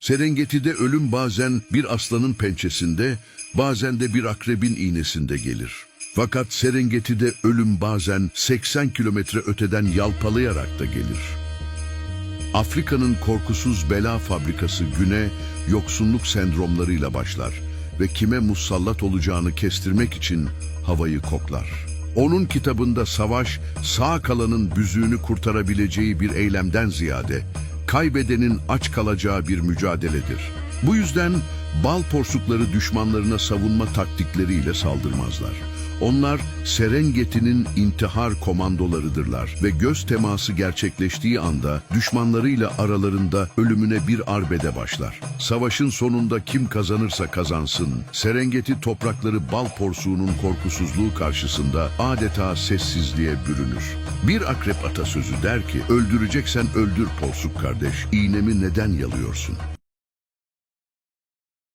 Serengeti'de ölüm bazen bir aslanın pençesinde, bazen de bir akrebin iğnesinde gelir. Fakat Serengeti'de ölüm bazen 80 kilometre öteden yalpalayarak da gelir. Afrika'nın korkusuz bela fabrikası güne yoksunluk sendromlarıyla başlar ve kime musallat olacağını kestirmek için havayı koklar. Onun kitabında savaş, sağ kalanın büzüğünü kurtarabileceği bir eylemden ziyade, kaybedenin aç kalacağı bir mücadeledir. Bu yüzden bal porsukları düşmanlarına savunma taktikleriyle saldırmazlar. Onlar Serengeti'nin intihar komandolarıdırlar ve göz teması gerçekleştiği anda düşmanlarıyla aralarında ölümüne bir arbede başlar. Savaşın sonunda kim kazanırsa kazansın, Serengeti toprakları bal porsuğunun korkusuzluğu karşısında adeta sessizliğe bürünür. Bir akrep atasözü der ki, öldüreceksen öldür porsuk kardeş, iğnemi neden yalıyorsun?